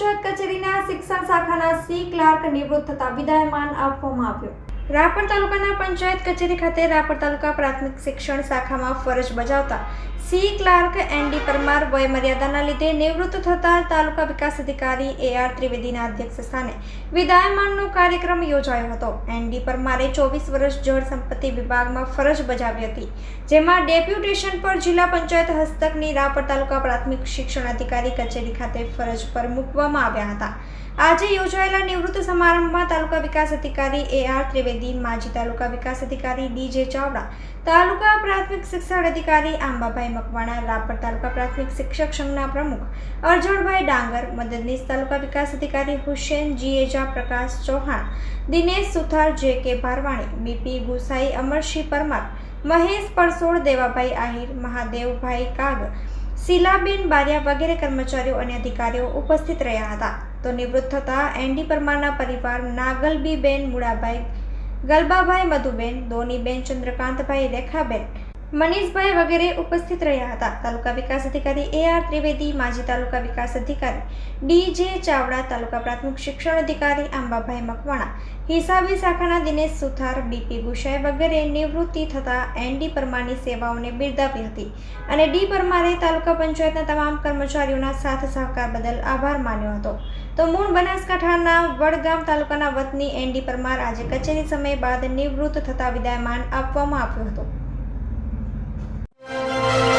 પંચાયત કચેરીના શિક્ષણ શાખાના સી ક્લાર્ક નિવૃત્ત થતા વિદાયમાન આપવામાં આવ્યો. રાપર તાલુકાના પંચાયત કચેરી ખાતે રાપર તાલુકા પ્રાથમિક શિક્ષણ શાખામાં ફરજ બજાવતા સી ક્લાર્ક એનડી પરમાર વય મર્યાદાના લીધે નિવૃત્ત થતા તાલુકા વિકાસ અધિકારી એ આર ત્રિવેદીના અધ્યક્ષ સ્થાને વિદાયમાનનો કાર્યક્રમ યોજાયો હતો. એનડી પરમારે ચોવીસ વર્ષ જળ સંપત્તિ વિભાગમાં ફરજ બજાવી હતી, જેમાં ડેપ્યુટેશન પર જિલ્લા પંચાયત હસ્તકની રાપર તાલુકા પ્રાથમિક શિક્ષણ અધિકારી કચેરી ખાતે ફરજ પર મૂકવામાં આવ્યા હતા. આજે યોજાયેલા નિવૃત્ત સમારંભમાં તાલુકા વિકાસ અધિકારી એ આર ત્રિવેદી, માજી તાલુકા વિકાસ અધિકારી ડી જે ચાવડા, તાલુકા પ્રાથમિક શિક્ષણ અધિકારી આંબાભાઈ મકવાણા રાપર તાલુકા પ્રાથમિક શિક્ષક સંઘના પ્રમુખ અરજણભાઈ ડાંગર, મદદનીશ તાલુકા વિકાસ અધિકારી હુસેન જીએજા પ્રકાશ Chauhan, Dinesh Suthar J K Bharvani, B P Gusai, Amarsinh Parmar, Mahesh Parsod Devabhai Ahir, Mahadevbhai Kag, Shilaben Bariya વગેરે કર્મચારીઓ અને અધિકારીઓ ઉપસ્થિત રહ્યા હતા. તો નિવૃત્ત થતા એનડી પરમારના પરિવાર નાગલબીબેન મુળાભાઈ, ગલબાભાઈ મધુબેન, ધોનીબેન ચંદ્રકાંતભાઈ રેખાબેન મનીષભાઈ વગેરે ઉપસ્થિત રહ્યા હતા. તાલુકા વિકાસ અધિકારી એ આર ત્રિવેદી, માજી તાલુકા વિકાસ અધિકારી ડી જે ચાવડા, તાલુકા પ્રાથમિક શિક્ષણ અધિકારી આંબાભાઈ મકવાણા, હિસાબી શાખાના દિનેશ સુથાર બીપી ગુસાઈ વગેરે નિવૃત્તિ થતા એનડી પરમારની સેવાઓને બિરદાવી હતી અને ડી પરમારે તાલુકા પંચાયતના તમામ કર્મચારીઓના સાથ સહકાર બદલ આભાર માન્યો હતો. તો મૂળ બનાસકાંઠાના વડગામ તાલુકાના વતની એનડી પરમાર આજે કચેરી સમય બાદ નિવૃત્ત થતા વિદાયમાન આપવામાં આવ્યો હતો. Música